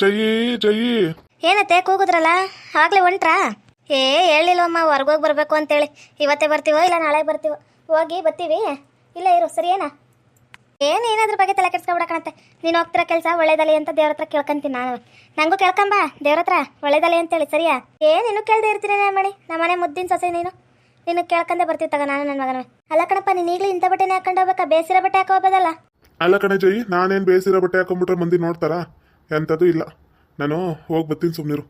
ಜಯಿ ಜಯಿ. ಏನತ್ತೆ ಕೂಗುದ್ರಲ್ಲ? ಆಗ್ಲೇ ಹೊಂಟ್ರಾ ಏ ಹೇಳಿಲ್ವಮ್ಮ ಹೊರ್ಗೋಗಿ ಬರ್ಬೇಕು ಅಂತೇಳಿ. ಇವತ್ತೇ ಬರ್ತೀವೋ ಇಲ್ಲ ನಾಳೆ ಬರ್ತೀವೋ? ಹೋಗಿ ಬರ್ತೀವಿ ಇಲ್ಲ ಇರು ಸರಿಯೇನಾ? ಏನು ಏನಾದ್ರ ಬಗ್ಗೆ ತಲೆ ಕೆಡ್ಸ್ಕೊಬಿಡಕಣತ್ತೆ ನೀನು ಹೋಗ್ತಿರೋ ಕೆಲಸ ಒಳ್ಳೇದಲ್ಲಿ ಅಂತ ದೇವ್ರ ಹತ್ರ ಕೇಳ್ಕಂತೀನಿ ನಾನು. ನಂಗೂ ಕೇಳ್ಕೊಂಬ ದೇವ್ರ ಹತ್ರ. ಅಂತ ಅಂತೇಳಿ ಸರಿಯಾ? ಏನು ನೀನು ಕೇಳ್ದೆ ಇರ್ತೀನಿ ಮಾಡಿ ನಮ್ಮನೆ ಮುದ್ದಿನ ಸೊಸೆ ನೀನು. ನೀನು ಕೇಳ್ಕೊಂಡೆ ಬರ್ತೀವಿ ತಗ ನಾನು ನನ್ನ ಮಗನ ಅಲ್ಲ ಕಣಪ್ಪ ನೀನು ಈಗಲೂ ಇಂಥ ಬಟ್ಟೆನೇ ಹಾಕೊಂಡು ಹೋಗ್ಬೇಕಾ? ಬೇಸಿರೋ ಬಟ್ಟೆ ಹಾಕೋಬೋದಲ್ಲ ಅಲ್ಲ ಕಣಜಯಿ ನಾನೇನು ಬೇಸಿರೋ ಬಟ್ಟೆ ಹಾಕೊಂಡ್ಬಿಟ್ರೆ ಮಂದಿ ನೋಡ್ತಾರಾ? ಎಂಥದ್ದು ಇಲ್ಲ. ನಾನು ಹೋಗಿ ಬರ್ತೀನಿ ಸುಮ್ಮನಿರು.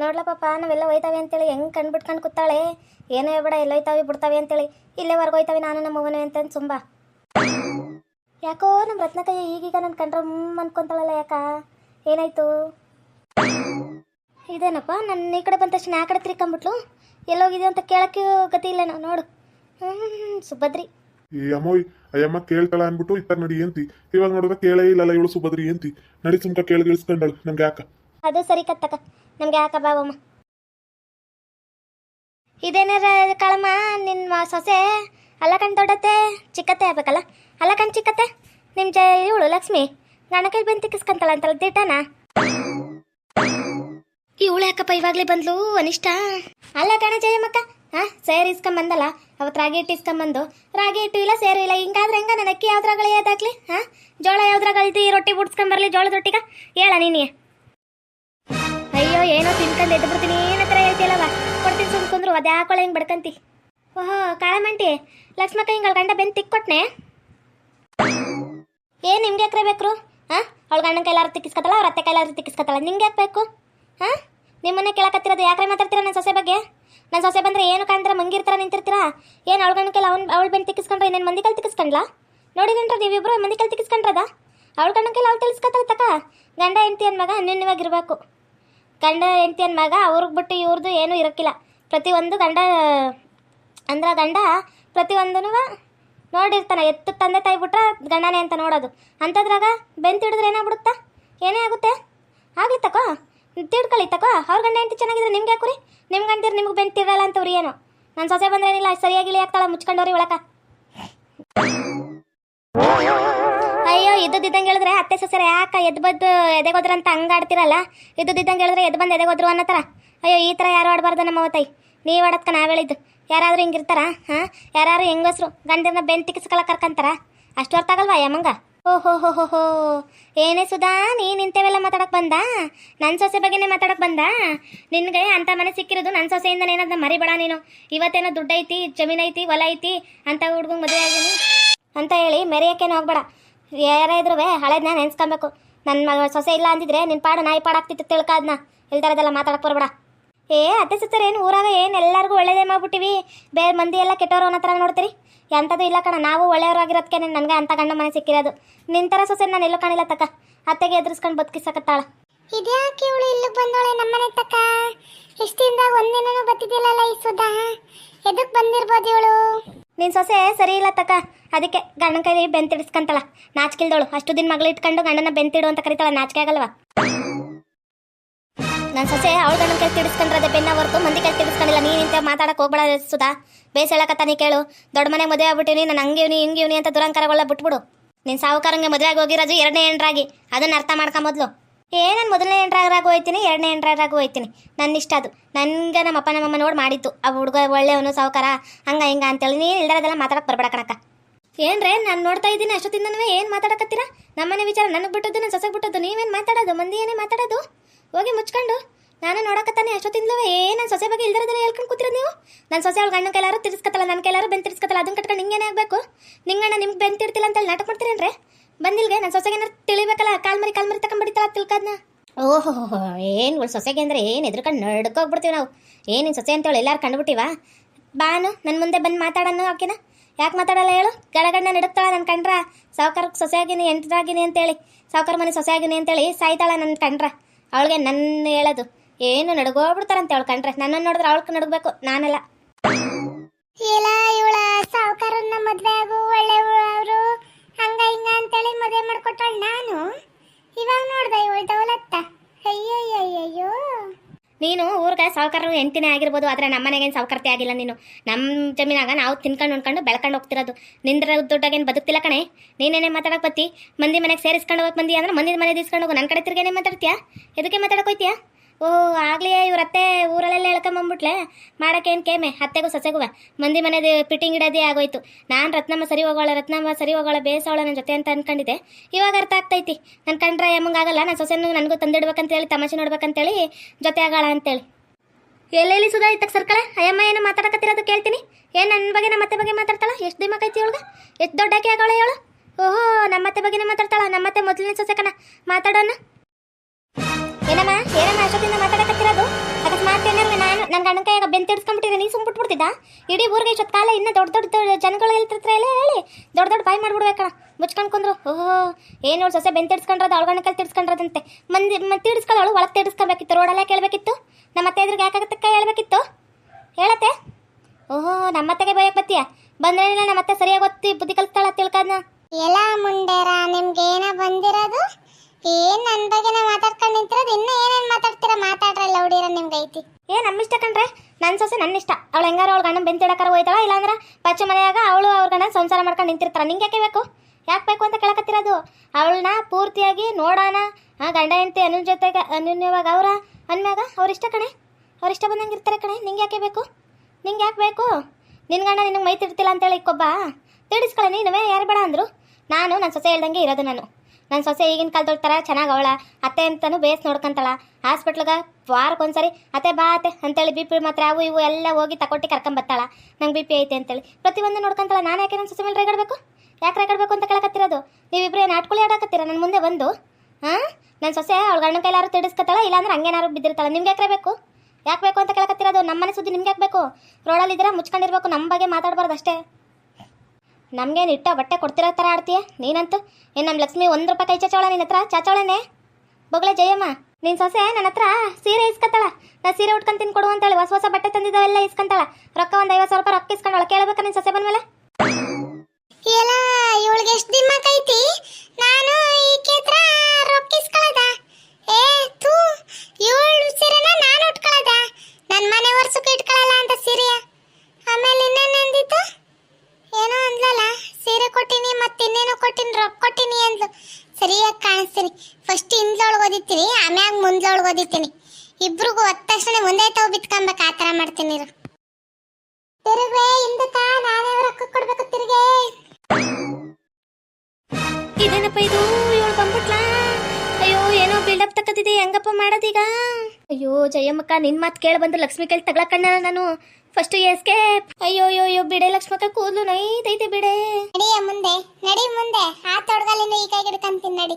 ನೋಡ್ಲ ಪಾಪ, ನಾವೆಲ್ಲ ಹೋಯ್ತಾವೆ ಅಂತೇಳಿ ಹೆಂಗ್ ಕಣ್ಬಿಟ್ಕೊಂಡು ಕೂತಾಳೆ? ಏನೋ ಹೇಳ್ಬೇಡ, ಎಲ್ಲ ಹೋಯ್ತಾವೆ, ಬಿಡ್ತಾವೆ ಅಂತೇಳಿ. ಇಲ್ಲೇ ಹೋಯ್ತಾವೆ, ನಾನು ನಮ್ಮ ಮಗನೇ ಅಂತ ಸುಂಬ. ಯಾಕೋ ನಮ್ಮ ರತ್ನಕಯ್ಯ ಈಗೀಗ ನನ್ನ ಕಂಡ್ರೆ ಹ್ಮ್ ಅನ್ಕೊಂತಾಳಲ್ಲ ಯಾಕ? ಏನಾಯ್ತು? ಇದೇನಪ್ಪ ನನ್ನ ಈ ಕಡೆ ಬಂದ ತಕ್ಷಣ ಆ ಕಡೆ ತಿರ್ಕೊಂಬಿಟ್ಲು? ಎಲ್ಲೋಗಿದೆ ಅಂತ ಕೇಳಕ್ಕೆ ಗತಿ ಇಲ್ಲ ನಾವು ನೋಡು. ಹ್ಞೂ ಸುಭದ್ರಿ. ಈ ಅಮ್ಮೋಯ್ ಅಯ್ಯಮ್ಮ ಕೇಳ್ತಾಳ ಅನ್ಬಿಟ್ಟು ಇತ್ತ ನಡಿ ಅಂತಿ ಇವಾಗ ನೋಡಿದ್ರೆ ಕೇಳೇ ಇಲ್ಲಲ್ಲ ಇವಳು ಸುಭದ್ರಿ ಅಂತಿ ನಡಿ ಸುಮ್ಕ ಕೇಳಿ ಇಳಿಸ್ಕೊಂಡಳು ನಮ್ಗೆ ಯಾಕ? ಅದು ಸರಿ ಕತ್ತಕ. ನಮ್ಗೆ ಯಾಕ ಬಾವಮ್ಮ ಇದೇನಾರ ಕಳಮ್ಮ ನಿನ್ನ ಸೊಸೆ ಅಲ್ಲ ಕಣ್ ದೊಡ್ಡತ್ತೆ, ಚಿಕ್ಕತ್ತೆ ಆಗ್ಬೇಕಲ್ಲ? ಅಲ್ಲ ಕಣ್ ಚಿಕ್ಕತ್ತೆ ನಿಮ್ಮ ಜ, ಇವಳು ಲಕ್ಷ್ಮಿ. ನನ್ನ ಕೈ ಬಂದು ತಿಕ್ಕಿಸ್ಕೊಂತಾಳ ಅಂತಲ್ಲ ದಿಟ್ಟನ ಇವಳು ಯಾಕಪ್ಪ ಇವಾಗಲೇ ಬಂದ್ಲು, ಅನಿಷ್ಟ? ಅಲ್ಲ ಕಣ ಜಯಮ್ಮಕ್ಕ ಹಾ ಸೇರ್ ಇಸ್ಕೊಂಬಂದಲ್ಲ? ಅವತ್ತು ರಾಗಿ ಹಿಟ್ಟು ಇಸ್ಕೊಂಬಂದು. ರಾಗಿ ಹಿಟ್ಟು ಇಲ್ಲ, ಸೇರು ಇಲ್ಲ. ಹಿಂಗಾದ್ರೆ ಹೆಂಗ ನನ್ನ ಅಕ್ಕಿ ಯಾವ್ದ್ರಾಗ ಯಾವ್ದಾಗ್ಲಿ ಹಾ ಜೋಳ ಯಾವ್ದ್ರಾಗ ಅಳ್ತಿ ರೊಟ್ಟಿ ಬುಡ್ಸ್ಕೊಂಬರ್ಲಿ ಜೋಳದ ರೊಟ್ಟಿಗ? ಹೇಳ ನೀನೇ. ಅಯ್ಯೋ, ಏನೋ ತಿನ್ಕೊಂಡು ಎದ್ದು ಬಿಡ್ತೀನಿ ಏನತ್ರ ಹೇಳ್ತಿಯಲ್ಲವ? ಕೊಡ್ತೀನಿ ಸುಮ್ಕೊಂಡ್ರು ಅದೇ ಹಾಕೊಳ್ಳ ಹಿಂಗೆ ಬಡ್ಕಂತಿ? ಓಹೋ, ಕಾಳಮಂಟಿ. ಲಕ್ಷ್ಮಕ್ಕ ಹಿಂಗೆ ಗಂಡ ಬೆನ್ ತಿಕ್ಕೊಟ್ನೆ ಏನು ನಿಮ್ಗೆ ಯಾಕ್ರೆ ಬೇಕು ಹಾಂ ಅವ್ಳ ಗಂಡನ ಕೈಲಾರು ತಿಕ್ಕಿಸ್ಕತ್ತಲ್ಲ ಅವ್ರ ಅತ್ತೆ ಕೈಲಾರು ತಿಕ್ಕಿಸ್ಕತ್ತಲ್ಲ ನಿಂಗೆ ಯಾಕೆ ಬೇಕು? ಹಾಂ ನಿಮ್ಮನ್ನೇ ಕೇಳಕತ್ತಿರೋದು ಯಾಕ್ರೆ ಮಾತಾಡ್ತೀರ ನನ್ನ ಸೊಸೆ ಬಗ್ಗೆ? ನನ್ನ ಸೊಸೆ ಬಂದರೆ ಏನು ಕಾಣ್ತಾರೆ? ಮಂಗಿರ್ತಾರ ನಿಂತಿರ್ತೀರಾ? ಏನು ಅವಳ ಗಂಡನ ಕೈಲ ಅವ್ನು ಅವಳು ಬೆಂಡ್ ತಿಕ್ಕಿಸ್ಕೊಂಡ್ರೆ ಇನ್ನೇನು ಮಂದಿ ಕಲ್ಲಿ ತಿಕ್ಕಿಸ್ಕೊಂಡ್ಲಾ? ನೋಡಿದೇನ್ರ ನೀವಿಬ್ಬರು ಮಂದಿ ಕೈ ತಿಕ್ಕಿಸ್ಕೊಂಡ್ರದ? ಅವಳ ಕೈಲ ಅವ್ಳು ತಿಳಿಸ್ಕತ್ತಾಳ ತಕ? ಗಂಡ, ಹೆಂಡತಿ ಅನ್ ಮಗ ಅನ್ಯೂನ್ಯವಾಗಿರಬೇಕು. ಗಂಡ, ಹೆಂಡತಿ ಅನ್ ಮಗ ಅವ್ರಿಗೆ ಬಿಟ್ಟು ಇವ್ರದ್ದು ಏನೂ ಇರೋಕ್ಕಿಲ್ಲ. ಪ್ರತಿಯೊಂದು ಗಂಡ, ಅಂದ್ರೆ ಗಂಡ ಪ್ರತಿಯೊಂದೂ ನೋಡಿರ್ತಾನೆ. ಎತ್ತು ತಂದೆ ತಾಯಿ ಬಿಟ್ರೆ ಗಂಡನೇ ಅಂತ ನೋಡೋದು. ಅಂಥದ್ರಾಗ ಬೆಂತಿಡಿದ್ರೆ ಏನಾಗ್ಬಿಡುತ್ತಾ? ಏನೇ ಆಗುತ್ತೆ? ಆಗಲಿ ತಕೋ ತಿಳ್ಕೊಳ್ಳಿ, ತಕೋ. ಅವ್ರ ಗಂಡ ಹೆಂಡತಿ ಚೆನ್ನಾಗಿದ್ರೆ ನಿಮ್ಗೆ ಯಾಕುರಿ ನಿಮ್ ಗಂಡಿರ್ ನಿಮ್ಗೆ ಬೆಂತಿರಲ್ಲ ಅಂತ ಅಂತವ್ರಿ ಏನು? ನನ್ನ ಸೊಸೆ ಬಂದ್ರೆ ಏನಿಲ್ಲ, ಸರಿಯಾಗಿ ಇಳಿ ಆಗ್ತಾಳ, ಮುಚ್ಕೊಂಡವ್ರಿ ಒಳಕ. ಅಯ್ಯೋ ಇದ್ದಿದ್ದಂಗೆ ಹೇಳಿದ್ರೆ ಅತ್ತೆ ಸೊಸೆರ ಯಾಕ ಎದ್ದು ಬದ್ದು ಎದೆಗೋದ್ರ ಅಂತ ಹಂಗೆ ಆಡ್ತಿರಲ್ಲ ಇದ್ದಿದ್ದಂಗೆ ಹೇಳಿದ್ರೆ ಎದ್ ಬಂದು ಎದೆಗೋದ್ರು ಅನ್ನತರ ಅಯ್ಯೋ, ಈ ತರ ಯಾರು ಆಡಬಾರ್ದು ನಮ್ಮ ಅವತ್ತೈ ನೀವು ಆಡತ್ಕ ನಾವು ಹೇಳಿದ್ದು. ಯಾರಾದರೂ ಹಿಂಗಿರ್ತಾರ? ಹಾ? ಯಾರು ಹೆಂಗಸ್ರು ಗಂಡನ ಬೆನ್ ತಿಕ್ಕಿಸ್ಕೊಳ ಕರ್ಕಂತಾರ? ಅಷ್ಟು ಅರ್ಥ ಆಗಲ್ವಾ ಯಮ್ಮಂಗ ಓಹೋ ಹೋ ಹೋ ಹೋ ಏನೇ ಸುಧಾ, ನೀನು ಇಂಥವೆಲ್ಲ ಮಾತಾಡಕ್ ಬಂದ? ನನ್ನ ಸೊಸೆ ಬಗ್ಗೆನೇ ಮಾತಾಡಕ್ ಬಂದ? ನಿನಗೆ ಅಂತ ಮನೆ ಸಿಕ್ಕಿರೋದು ನನ್ನ ಸೊಸೆಯಿಂದ ಏನಾದ ಮರಿಬೇಡ ನೀನು. ಇವತ್ತೇನೋ ದುಡ್ಡು ಐತಿ ಜಮೀನ್ ಐತಿ ಹೊಲ ಐತಿ ಅಂತ ಹುಡುಗ ಮದುವೆ ಆಗಿನಿ ಅಂತ ಹೇಳಿ ಮೆರೆಯೋಕ್ಕೇನು ಹೋಗ್ಬೇಡ ಯಾರೇ ಇದ್ರು ಹಳೇದನ್ನ ನೆನ್ಸ್ಕೊಬೇಕು ನನ್ನ ಸೊಸೆ ಇಲ್ಲ ಅಂದಿದ್ರೆ ನಿನ್ ಪಾಡು ನಾಯಿ ಪಾಡಾಗ್ತಿತ್ತು ತಿಳ್ಕಾದ್ನ ಇಲ್ದಾರದೆಲ್ಲ ಮಾತಾಡಕ್ ಬರ್ಬೇಡ. ಏ ಅತ್ತೆ ಸುತ್ತರ ಏನು ಊರಾಗ ಏನು ಎಲ್ಲರಿಗೂ ಒಳ್ಳೇದೇ ಮಾಡ್ಬಿಟ್ಟಿವಿ. ಬೇರೆ ಮಂದಿ ಎಲ್ಲ ಕೆಟ್ಟವ್ರು ಅನ್ನೋ ಥರ ನೋಡ್ತೀರಿ. ಎಂಥದ್ದು ಇಲ್ಲ ಕಣ ನಾವು ಒಳ್ಳೆಯವರಾಗಿರೋದಕ್ಕೆ ನನಗೆ ಅಂತ ಗಂಡ ಮನೆ ಸಿಕ್ಕಿರೋದು. ನಿಂತರ ಸೊಸೆ ನಾನು ಎಲ್ಲೂ ಕಾಣಿಲ್ಲ ತಕ್ಕ ಅತ್ತೆಗೆ ಎದುರಿಸ್ಕೊಂಡು ಬದುಕಿಸಕತ್ತಾಳ. ಇದ್ಯಾಕೆ ಇವಳು ಇಲ್ಲಿಗೆ ಬಂದೋಳೆ ನಮ್ಮನೆ ತಕ್ಕ ಇಷ್ಟಿಂದಾಗ ಒಂದಿನೂ ಬತ್ತಿದ್ದಿಲ್ಲಲ್ಲ ಈ ಸುಧಾ ಎದಕ್ಕೆ ಬಂದಿರ್ಬೋದು ಇವಳು? ನಿನ್ನ ಸೊಸೆ ಸರಿ ಇಲ್ಲ ತಕ್ಕ ಅದಕ್ಕೆ ಗಂಡನ ಕೈ ಬೆಂತಿಡಿಸ್ಕೊಂತಾಳ ನಾಚಿಕಿಲ್ದವಳು ಅಷ್ಟು ದಿನ ಮಗಳು ಇಟ್ಕೊಂಡು ಗಂಡನ ಬೆಂತಿಡು ಅಂತ ಕರಿತಾಳ. ನಾಚಿಕೆ ಆಗಲ್ವಾ? ನನ್ನ ಸೊಸೆ, ಅವಳ ಗಂಡನ ಕೈ ಅದೇ ಬೆನ್ನ ಹೊರತು ಮಂದಿ ತಿಳಿಸ್ಕೊಂಡಿಲ್ಲ ನೀನು ಇಂತ ಮಾತಾಡಕ್ಕೆ ಹೋಗ್ಬೇಡ ಸುಧಾ. ಬೇಸ್ ಕೇಳು. ದೊಡ್ಡ ಮನೆ ಮದುವೆ ಆಗ್ಬಿಟ್ಟಿನಿ ನಾನು ಹಂಗೆ ಇವ್ನಿ ಅಂತ ದುರಂಕಾರಗಳ ಬಿಟ್ಬಿಡು. ನೀನು ಸಾವುಕಾರಂಗೆ ಮದುವೆ ಆಗಿ ಹೋಗಿರೋದು ಎರಡನೇ ಎಂಟ್ರಾಗಿ ಅದನ್ನ ಅರ್ಥ ಮೊದಲು. ಏ, ನಾನು ಮೊದಲನೇ ಎಂಟ್ರಾಗ್ರಾಗ ಹೋಯ್ತೀನಿ, ಎರಡನೇ ಎಂಟ್ರಾಗೂ ಹೋಯ್ತೀನಿ. ನನ್ನ ಇಷ್ಟ ಅದು. ನನಗೆ ನಮ್ಮ ಅಪ್ಪ, ನಮ್ಮಮ್ಮ ನೋಡಿ ಮಾಡಿತ್ತು ಆ ಹುಡುಗ ಒಳ್ಳೆಯವನು ಸಾವುಕಾರ ಹಂಗ ಹಿಂಗ ಅಂತೇಳಿ ನೀನು ಇಲ್ದರದೆಲ್ಲ ಮಾತಾಡಕ್ಕೆ ಬರಬೇಡ ಕಣಕ್ಕ. ಏನ್ರೇ ನಾನು ನೋಡ್ತಾ ಇದ್ದೀನಿ, ಅಷ್ಟೊತ್ತಿಂದನೂ ಏನು ಮಾತಾಡಕತ್ತೀರಾ? ನಮ್ಮನೆ ವಿಚಾರ ನನಗೆ ಬಿಟ್ಟದ್ದು ನನ್ನ ಸೊಸೆಗೆ ಬಿಟ್ಟದ್ದು, ನೀವೇನು ಮಾತಾಡೋದು? ಮಂದಿ ಏನೇ ಮಾತಾಡೋದು? ಹೋಗಿ ಮುಚ್ಕೊಂಡು. ನಾನು ನೋಡಕತ್ತಾನೆ ಅಷ್ಟೊತ್ತಿಂದಲೂ ಏನು ನನ್ನ ಸೊಸೆ ಬಗ್ಗೆ ಇಲ್ದರದೆಲ್ಲ ಹೇಳ್ಕೊಂಡು ಕೂತಿರೋದು ನೀವು? ನನ್ನ ಸೊಸೆ ಅವ್ಳ ಗಂಡನ ಕೈಲಾರು ತಿರ್ಸ್ಕತ್ತಲ್ಲ ನನ್ನ ಕೈಲಾರು ಬೆನ್ ತಿರ್ಸ್ಕತ್ತಲ್ಲ ಅದನ್ನ ಕಟ್ಕೊಂಡು ನಿಂಗೇನೇ ಆಗಬೇಕು? ನಿಂಗಣ್ಣ ನಿಮ್ಗೆ ಬೆನ್ ತಿರ್ತಿಲ್ಲ ಅಂತೇಳಿ ನಾಟಕ ಮಾಡ್ತೀರೇನ್ರೆ ಬಂದಿಲ್ಗೆ ನನ್ನ ಸೊಸೆಗೆ ಏನಾರು ತಿಳಿಬೇಕಲ್ಲ ಕಾಲ್ ಮರಿ ಕಾಲ್ ಮರಿ ತಗೊಂಡ್ಬಿಡ್ತಾಳ ತಿಳ್ಕದ್ನ? ಓಹೋ ಏನು ಸೊಸೆಗೆ ಅಂದ್ರೆ ಏನು ಎದ್ರಕೊಂಡು ನಡ್ಕೋಗ್ಬಿಡ್ತೀವಿ ನಾವು? ಏನು ನಿನ್ನ ಸೊಸೆ ಅಂತೇಳಿ ಎಲ್ಲಾರು ಕಂಡುಬಿಟ್ಟಿವಾ? ಬಾನು ನನ್ನ ಮುಂದೆ ಬಂದು ಮಾತಾಡೋಣ ಆಕೆನ. ಯಾಕೆ ಮಾತಾಡಲ್ಲ ಹೇಳು? ಗಡಗಣ್ಣ ನಡುತ್ತಾಳ ನನ್ನ ಕಂಡ್ರ. ಸಾವುಕಾರಕ್ಕೆ ಸೊಸೆ ಆಗಿನಿ ಎಂಟ್ರಾಗಿನಿ ಅಂತೇಳಿ. ಸಾವುಕಾರ ಮನೆ ಸೊಸೆ ಆಗಿನಿ ಅಂತೇಳಿ ಸಾಯ್ತಾಳ ನನ್ನ ಕಂಡ್ರ. ಅವಳಿಗೆ ನನ್ನ ಹೇಳೋದು, ಏನು ನಡ್ಗೋಗ್ಬಿಡ್ತಾರಂತೆ ಅವಳು ಕಣ್ರೆ ನನ್ನನ್ನು ನೋಡಿದ್ರೆ ಅವಳಕ್ಕೆ ನಡ್ಬೇಕು ನಾನಲ್ಲ. ಇಲ್ಲ ಇವಳ ಸಾವುಕಾರನ್ನ ಮದ್ವೆ ಆಗು, ಒಳ್ಳೆ ಅವರು, ಹಂಗ ಹಿಂಗ ಅಂತೇಳಿ ಮದುವೆ ಮಾಡ್ಕೊಟ್ಟಾಳ ನಾನು. ಇವಾಗ ನೋಡ್ದೆ ಇವಳ ದೌಲತ್ತ ಅಯ್ಯೋ ಅಯ್ಯೋ ನೀನು ಊರಿಗೆ ಸಾವುಕಾರರು ಹೆಂಡ್ತಿನೇ ಆಗಿರ್ಬೋದು, ಆದರೆ ನಮ್ಮ ಮನೆಗೇನು ಸಾವುಕಾರತೆ ಆಗಿಲ್ಲ ನೀನು. ನಮ್ಮ ಜಮೀನಾಗ ನಾವು ತಿನ್ಕೊಂಡು ಉಣ್ಕೊಂಡು ಬೆಳ್ಕೊಂಡು ಹೋಗ್ತಿರೋದು. ನಿಂದ್ರ ದುಡ್ಡಾಗೇನು ಬದುಕ್ತಿಲ್ಲ ಕಣೆ. ನೀನೇನೇ ಮಾತಾಡಕ್ಕೆ ಬತ್ತಿ? ಮಂದಿ ಮನೆಗೆ ಸೇರಿಸ್ಕೊಂಡು ಹೋಗಕ್ಕೆ ಬಂದಿ ಅಂದ್ರೆ ಮಂದಿ ಮನೆ ಇಸ್ಕೊಂಡು ಹೋಗು. ನನ್ನ ಕಡೆ ತಿರ್ಗೇನೆ ಮಾತಾಡ್ತೀಯಾ? ಎದಕ್ಕೆ ಮಾತಾಡಕ್ಕೆ ಹೋಯ್ತೀಯಾ? ಓ ಆಗ್ಲಿ ಇವ್ರ ಅತ್ತೆ ಊರಲ್ಲೆಲ್ಲ ಹೇಳ್ಕೊಂಬಂದ್ಬಿಟ್ಲೆ ಮಾಡೋಕ್ಕೇನು ಕೇಮೆ? ಅತ್ತೆಗೂ ಸೊಸೆಗೂ ಮಂದಿ ಮನೆದು ಫಿಟ್ಟಿಂಗ್ ಇಡೋದೇ ಆಗೋಯ್ತು. ನಾನು ರತ್ನಮ್ಮ ಸರಿ ಹೋಗೋಳ, ರತ್ನಮ್ಮ ಸರಿ ಹೋಗೋಳ, ಬೇಸವಳ ನನ್ನ ಜೊತೆ ಅಂತ ಅನ್ಕೊಂಡಿದ್ದೆ. ಇವಾಗ ಅರ್ಥ ಆಗ್ತೈತಿ. ನನ್ನ ಕಂಡ್ರೆ ಆಗಲ್ಲ, ನಾನು ಸೊಸೆನೂ ನನಗೂ ತಂದಿಡ್ಬೇಕಂತೇಳಿ ತಮಾಷೆ ನೋಡ್ಬೇಕಂತೇಳಿ ಜೊತೆ ಆಗೋಳ ಅಂತೇಳಿ. ಎಲ್ಲೆಲ್ಲಿ ಸುಧಾ ಇತ್ತಕ್ಕೆ ಸರ್ಕಳೆ? ಅಯ್ಯಮ್ಮ ಏನು ಮಾತಾಡಕತ್ತಿರೋದು ಕೇಳ್ತೀನಿ. ಏನು ನನ್ನ ಬಗ್ಗೆ ನಮ್ಮ ಮತ್ತೆ ಬಗ್ಗೆ ಮಾತಾಡ್ತಾಳ? ಎಷ್ಟು ದಿಮಾಕ್ ಐತಿ ಅವಳಿಗೆ ಎಷ್ಟು ದೊಡ್ಡಕ್ಕೆ ಆಗೋಳ ಹೇಳು ಓಹೋ, ನಮ್ಮತ್ತೆ ಬಗ್ಗೆನೇ ಮಾತಾಡ್ತಾಳ? ನಮ್ಮತ್ತೆ ಮೊದಲನೇ ಸೊಸೆ ಕಣ. ಮಾತಾಡೋಣ. ಏನಮ್ಮ? ಏನಮ್ಮ ಅಷ್ಟೊತ್ತಿಂದ ಮಾತಾಡಕತ್ತಿರೋದು? ಅಕಸ್ಮಾತ್ ಏನಾರು ನಾನು ನನ್ನ ಗಂಡನ ಕೈಯಾಗ ಬೆಂತ ಇಡ್ಸ್ಕೊಂಡ್ಬಿಟ್ಟಿದ್ರೆ ನೀ ಸುಮ್ ಬಿಟ್ಬಿಡ್ತಿದ್ದ ಇಡೀ ಊರಿಗೆ ಇಷ್ಟೊತ್ತು ಕಾಲ ಇನ್ನ ದೊಡ್ಡ ದೊಡ್ಡ ಜನಗಳು ಹೇಳ್ತಿರ್ತಾರೆ ಎಲ್ಲ ಹೇಳಿ ದೊಡ್ಡ ದೊಡ್ಡ ಬಾಯಿ ಮಾಡ್ಬಿಡ್ಬೇಕಣ ಮುಚ್ಕೊಂಡ್ಕೊಂಡ್ರು ಓಹೋ ಏನು ನೋಡಿ ಸೊಸೆ ಬೆಂತ ಇಡ್ಸ್ಕೊಂಡ್ರದು ಅವಳಗಣ ಕೈ ತಿಡ್ಸ್ಕೊಂಡ್ರದಂತೆ ಮಂದಿ ಮತ್ತೆ ತಿಡ್ಸ್ಕೊಳ್ಳೋಳು ಒಳಗೆ ತಿಡ್ಸ್ಕೊಬೇಕಿತ್ತು ರೋಡಲ್ಲೇ ಕೇಳಬೇಕಿತ್ತು. ನಮ್ಮ ಅತ್ತೆ ಎದುರಿಗೆ ಕೈ ಹೇಳ್ಬೇಕಿತ್ತು? ಹೇಳತ್ತೆ. ಓಹೋ ನಮ್ಮತ್ತೆಗೆ ಬಯಕ್ ಬತ್ತೀಯ? ಬಂದ್ರೆ ನಮ್ಮತ್ತೆ ಸರಿಯಾಗಿ ಗೊತ್ತಿ ಬುದ್ಧಿ ಕಲಿಸ್ತಾಳ ತಿಳ್ಕದ್ನ? ಎಲ್ಲ ಮುಂಡೇರ ನಿಮ್ಗೆ ಏನ ಬಂದಿರೋದು? ಏನ್ ನನ್ ಬಗ್ಗೆನೇ ಮಾತಾಡ್ಕೊಂಡು ನಿಂತಿರೋದು? ಇನ್ನ ಏನೇನ್ ಮಾತಾಡ್ತೀರಾ? ಮಾತಾಡ್ರಲ್ಲ ಹುಡಿರ ನಿಮ್ಗೆ ಐತಿ ಏ ನಮ್ಮ ಇಷ್ಟ ಕಣ್ರೆ. ನನ್ನ ಸೊಸೆ ನನ್ನ ಇಷ್ಟ. ಅವಳು ಹೆಂಗಾರ ಅವಳು ಗಂಡನ ಬೆಂತಿಡಕ್ಕಾರ ಹೋಯ್ತಾಳ? ಇಲ್ಲಾಂದ್ರೆ ಪಚ್ಚ ಮನೆಯಾಗ ಅವಳು ಅವ್ರ ಗಂಡನ ಸಂಸಾರ ಮಾಡ್ಕೊಂಡು ನಿಂತಿರ್ತಾರ? ನಿಂಗೆ ಯಾಕೆ ಬೇಕು? ಯಾಕೆ ಬೇಕು ಅಂತ ಕೇಳಕತ್ತಿರೋದು? ಅವಳನ್ನ ಪೂರ್ತಿಯಾಗಿ ನೋಡೋಣ. ಆ ಗಂಡ ಹೆಂಡತಿ ಅನ್ನ ಜೊತೆಗೆ, ಅನ್ಯೋನ್ಯವಾಗ ಅವರ ಅನ್ಮ್ಯಾಗ ಅವ್ರ ಇಷ್ಟ ಕಣೆ. ಅವ್ರ ಇಷ್ಟ ಬಂದಂಗೆ ಇರ್ತಾರೆ ಕಣೆ. ನಿಂಗೆ ಯಾಕೆ ಬೇಕು? ನಿಂಗೆ ಯಾಕೆ ಬೇಕು? ನಿನ್ನ ಗಂಡ ನಿನಗೆ ಮೈ ತಿಡ್ತಿಲ್ಲ ಅಂತೇಳಿ ಕೊಬ್ಬ? ತಿಳಿಸ್ಕೊಳ್ಳ ನೀನುವೇ ಯಾರು ಬೇಡ ಅಂದರು. ನಾನು ನನ್ನ ಸೊಸೆ ಹೇಳ್ದಂಗೆ ಇರೋದು ನಾನು. ನನ್ನ ಸೊಸೆ ಈಗಿನ ಕಾಲದೊಳಗೆ ಥರ ಚೆನ್ನಾಗಿ ಅವಳ. ಅತ್ತೆ ಅಂತಲೂ ಬೇಸ್ ನೋಡ್ಕೊಂತಾಳ. ಹಾಸ್ಪಿಟ್ಲ್ಗೆ ವಾರಕ್ಕೊಂದ್ಸರಿ ಅತ್ತೆ ಬಾ ಅತ್ತೆ, ಅಂತೇಳಿ ಬಿ ಪಿ ಮಾತ್ರ ಅವು ಇವು ಎಲ್ಲ ಹೋಗಿ ತಕೊಟ್ಟಿ ಕರ್ಕೊಂಬತ್ತಾಳ ನಂಗೆ ಬಿ ಪಿ ಐತೆ ಅಂತೇಳಿ. ಪ್ರತಿಯೊಂದು ನೋಡ್ಕಂತಾಳ, ನಾನು ಯಾಕೆ ನನ್ನ ಸೊಸೆ ಮೇಲೆ ರೇಗಾಡಬೇಕು? ಯಾಕೆ ರೇಗಾಡಬೇಕು ಅಂತ ಕೇಳಕತ್ತಿರೋದು? ನೀವಿಬ್ಬರು ಏನು ಆಟ್ಕೊಳ್ಳಿ ಆಡಕತ್ತೀರ ನನ್ನ ಮುಂದೆ ಬಂದು? ಹಾಂ ನನ್ನ ಸೊಸೆ ಅವಳ ಗಂಡನ ಕೈಲಾರು ಅಂದ್ರೆ ಇಲ್ಲಾಂದ್ರೆ ಏನಾದ್ರು ಬಿದ್ದಿರ್ತಾಳೆ. ನಿಮ್ಗೆ ಯಾಕೆ ಬೇಕು ಯಾಕೆ ಬೇಕು ಅಂತ ಕೇಳಕತ್ತಿರೋದು? ನಮ್ಮ ಮನೆ ಸುದ್ದಿ ನಿಮ್ಗೆ ಯಾಕೆ ಬೇಕು? ರೋಡಲ್ಲಿ ಇದ್ರೆ ಮುಚ್ಕೊಂಡಿರ್ಬೇಕು ನಮ್ಮ ಬಗ್ಗೆ ಮಾತಾಡಬಾರ್ದು ಅಷ್ಟೇ. ನಮ್ಗೇನು ಇಟ್ಟ ಬಟ್ಟೆ ಕೊಡ್ತಿರೋ ಥರ ಆಡ್ತೀಯ? ನೀನಂತೂ? ಏನು ನಮ್ಮ ಲಕ್ಷ್ಮಿ ಒಂದು ರೂಪಾಯಿ ಕೈ ಚಾಚವಳ ನಿನ್ನ ಹತ್ರ, ಚಾಚೋಳನೇ? ಬೊಗ್ಳೆ ಜಯಮ್ಮ ನಿನ್ನ ಸೊಸೆ ನನ್ನ ಹತ್ರ ಸೀರೆ ಇಸ್ಕೊತಾಳ. ನಾ ಸೀರೆ ಉಟ್ಕೊಂತೀನಿ ಕೊಡು ಅಂತೇಳಿ ಹೊಸ ಹೊಸ ಬಟ್ಟೆ ತಂದಿದ್ದಾವೆಲ್ಲ ಇಸ್ಕೊಂತಾಳ. ರೊಕ್ಕ ಒಂದು ಐವತ್ತು ಸಾವಿರ ರೂಪಾಯಿ ರೊಕ್ಕ ಇಸ್ಕೊಂಡಳ ಕೇಳಬೇಕಾ ನಿನ್ನ ಸೊಸೆ ಬಂದ್ಮೇಲೆ? ಇವಳಿಗೆ ಎಷ್ಟು ಐತಿ ನಾನು ಈಕೆ ಹತ್ರ ರೊಕ್ಕ ಇಸ್ಕೊಳ್ಳೋದ ಏ ಥೂ ಇವಳು ಸೀರೆನ ನಾನು ಉಟ್ಕೊಳ್ಳೋದ ನನ್ನ ಮನೆ ವರ್ಷಕ್ಕೆ ಇಟ್ಕೊಳ್ಳಲ್ಲ ಅಂತ ಸೀರೆಯ ಆಮೇಲೆ ಇನ್ನೇನು ಅಂದಿತ್ತು ಏನೋ ಅಂದ್ಲಲ್ಲ ಸೀರೆ ಕೊಟ್ಟಿನಿ ಮತ್ತೆ ಇನ್ನೇನೋ ಕೊಟ್ಟಿನಿ ರೊಕ್ಕ ಕೊಟ್ಟಿನಿ ಅಂದ್ಲು. ಸರಿಯಾಗಿ ಕಾಣಿಸ್ತೀನಿ. ಫಸ್ಟ್ ಹಿಂದ್ಲೊಳಗೆ ಓದಿತೀನಿ ಆಮ್ಯಾಗ ಮುಂದ್ಲೊಳಗೆ ಓದಿತೀನಿ ಇಬ್ರಿಗೂ ಒತ್ತ ತಕ್ಷಣ ಮುಂದೆ ತಾವು ಬಿತ್ಕೊಂಬೇಕು ಆ ಥರ ಮಾಡ್ತೀನಿ ತಿರುಗೇ ನಾನೇ ರೊಕ್ಕ ತಿರುಗೆ. ಇದು? ಅಯ್ಯೋ, ಏನೋ ಹೆಂಗಪ್ಪ ಮಾಡೋದೀಗ? ಅಯ್ಯೋ, ಜಯಮ್ಮಕ್ಕ, ನಿನ್ ಮಾತ್ ಕೇಳ ಬಂದು ಲಕ್ಷ್ಮಿ ಕೈಲಿ ತಗ್ಲಕ್ಕಣ್ಣ ನಾನು. ಫಸ್ಟ್ ಎಸ್ಕೇಪ್ ಅಯ್ಯೋ ಅಯ್ಯೋ ಬಿಡೆ ಲಕ್ಷ್ಮಕ್ಕ ಕೂದಲು ನೈತೈತೆ ಬಿಡೆ. ನಡಿಯ ಮುಂದೆ, ನಡಿ ಮುಂದೆ. ಆ ತೋಡದಲ್ಲಿಂದ ಈ ಕೈ ಹಿಡ್ಕೊಂತೀನಿ ನಡಿ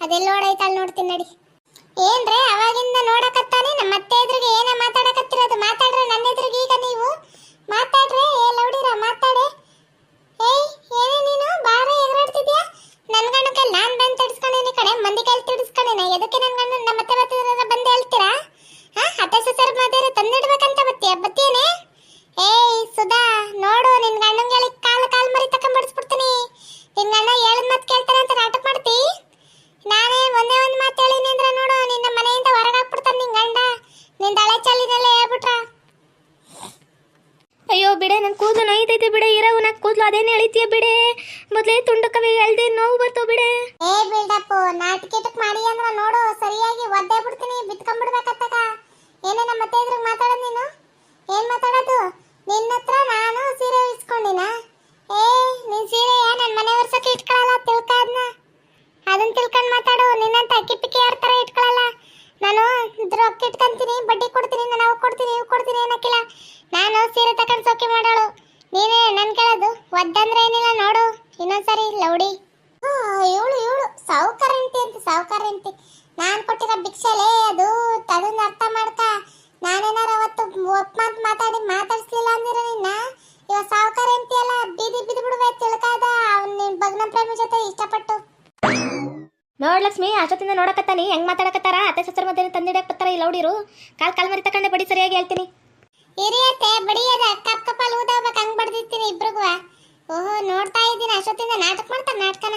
ಅದೆಲ್ಲ ಓಡೈತಾಳ ನೋಡ್ತೀನಿ ನಡಿ ಏನ್ರೆ, ಅವಾಗಿಂದ ನೋಡಕತ್ತಾನೆ? ನಮ್ಮ ಅತ್ತೆ ಎದುರಿಗೆ ಏನೇ ಮಾತಾಡಕತ್ತಿರೋದು? ಮಾತಾಡ್ರೆ ನನ್ನ ಎದುರಿಗೆ ಈಗ ನೀವು? ಮಾತಾಡ್ರೆ? ಏ, ಲೌಡಿರ, ಮಾತಾಡೆ. ಏಯ್, ಏನೇ ನೀನು? ಬಾರ ಎಗರಾಡ್ತಿದ್ಯಾ ನನ್ನ ಗಂಡ ಕೈ ನಾನ್ ಬಂದು ತಡಿಸ್ಕೊಂಡೇನಿ ಕಣೆ. ಮಂದಿ ಕೈ ತಿಡಿಸ್ಕೊಂಡೇನೆ. ಎದಕ್ಕೆ ನನ್ನ ಗಂಡ ನಮ್ಮ ಅತ್ತೆ ಬಂದೆ ಬಂದು ಹೇಳ್ತೀರಾ ಹಾ ಅತ್ತೆ ಸಸರ್ ಮದುವೆ ತಂದಿಡ್ಬೇಕಂತ ಬತ್ತೀಯ ಬತ್ತೀಯನೇ ಏಯ್ ಸುಧಾ ನೋಡು ನಿನ್ ಗಂಡಂಗೆ ಕಾಲು ಕಾಲು ಮರಿ ತಕೊಂಡ್ಬಿಡಿಸ್ಬಿಡ್ತೀನಿ ನಿನ್ ಗಂಡ ಹೇಳಿದ ಮಾತು ಕೇಳ್ತಾನೆ ಅಂತ ನಾಟಕ ಮಾಡ್ತಿ ನಾನೇ ಒಂದೇ ಒಂದು ಮಾತು ಹೇಳಿನಿ ಅಂದ್ರೆ ನೋಡು ನಿನ್ನ ಮನೆಯಿಂದ ಹೊರಗೆ ಹಾಕ್ಬಿಡ್ತಾನೆ ನಿನ್ ಗಂಡ ನಿನ್ ತಲೆ ಚಾಲಿನಲ್ಲೇ ಹೇಳ್ಬಿಟ್ರ ಅಯ್ಯೋ ಬಿಡೆ ನನ್ನ ಕೂದಲು ನೈತೈತೆ ಬಿಡೆ ಇರವು ನಾ ಎಳಿತೀಯ ಬಿಡೆ? ಮೊದಲೇ ತುಂಡಕವೆ ಎಳ್ದೆ ನೋವು ಬರ್ತು ಬಿಡೆ. ಏ ಬಿಲ್ಡಪ್ ನಾಟಕೀಟಕ್ ಮಾಡಿ ಅಂದ್ರ ನೋಡು, ಸರಿಯಾಗಿ ಒದ್ದೆ ಬಿಡ್ತೀನಿ ಬಿತ್ಕೊಂಡ್ಬಿಡ್ಬೇಕತ್ತಾಗ ಏನೇ ನಮ್ಮ ಮತ್ತೆ ಇದ್ರಿಗೆ ಮಾತಾಡೋದು ನೀನು? ಏನ್ ಮಾತಾಡೋದು? ನಿನ್ನತ್ರ ನಾನು ಸೀರೆ ಇಸ್ಕೊಂಡಿನ ಏ ನಿನ್ ಸೀರೆ ನನ್ನ ಮನೆ ವರ್ಷಕ್ಕೆ ಇಟ್ಕೊಳಲ್ಲ ತಿಳ್ಕಾದ್ನ ಅದನ್ನ ತಿಳ್ಕೊಂಡ್ ಮಾತಾಡು ನಿನ್ನಂತ ಅಕ್ಕಿ ಪಿಕ್ಕಿ ಯಾರ ತರ ಇಟ್ಕೊಳಲ್ಲ ನಾನು ರೊಕ್ಕ ಇಟ್ಕೊಂತೀನಿ ಬಡ್ಡಿ ಕೊಡ್ತೀನಿ ನಾನು ಅವು ಕೊಡ್ತೀನಿ ಇವು ಕೊಡ್ತೀನಿ ಏನಕ್ಕಿಲ್ಲ ನಾನು ಸೀರೆ ತಕೊಂಡ್ ಸೋಕಿ ಮಾಡೋಳು ನೀನೇ ನನ್ ಕೇಳೋದು ಒದ್ದಂದ್ರೆ ಏನಿಲ್ಲ ನೋಡು ಇನ್ನೊಂದ್ಸರಿ ಲೌಡಿ ಇವಳು ಇವಳು ಸಾವುಕಾರಂತಿ ಅಂತ ಸಾವುಕಾರಂತಿ ನಾನು ಕೊಟ್ಟಿರೋ ಅದು ಅದನ್ನ ಅರ್ಥ ಮಾಡ್ಕ. ನಾನೇನಾರ ಅವತ್ತು ಒಪ್ಪ ಮಾತು ಮಾತಾಡಿ ಮಾತಾಡ್ಸ್ಲಿಲ್ಲ ಅಂದಿರ ನಿನ್ನ? ಇವ ಸಾವುಕಾರ ಅಲ್ಲ ಬೀದಿ ಬಿದ್ದು ಬಿಡುವೆ ತಿಳ್ಕಾದ ಅವ್ನ ಭಗ್ನ ಪ್ರೇಮಿ ಜೊತೆ ಇಷ್ಟಪಟ್ಟು. ನೋಡ್ ಲಕ್ಷ್ಮಿ ಅಷ್ಟೊತ್ತಿಂದ ನೋಡಕತ್ತಾನಿ ಹೆಂಗ್ ಮಾತಾಡಕತ್ತಾರ? ಅತ್ತೆ ಸಸರ ಮಧ್ಯೆ ತಂದಿಡಕ್ ಬತ್ತಾರ ಈ ಲೌಡಿರು. ಕಾಲ್ ಕಾಲ್ ಮರಿ ತಕೊಂಡೆ ಬಡಿ ಸರಿಯಾಗಿ ಹೇಳ್ತೀನಿ. ಹಿರಿಯತೆ ಬಡಿಯದ ಕಪ್ ಕಪ್ಪಲ್ಲಿ ಊದೋಗ್ಬೇಕು ಹಂಗ್ ಬಡ್ದಿರ್ತೀನಿ ಇಬ್ರಿಗೂ ಓಹೋ ನೋಡ್ತಾ ಇದ್ದೀನಿ ಅಷ್ಟೊತ್ತಿಂದ ನಾಟಕ ಮಾಡ್ತಾರೆ ನಾಟಕನ.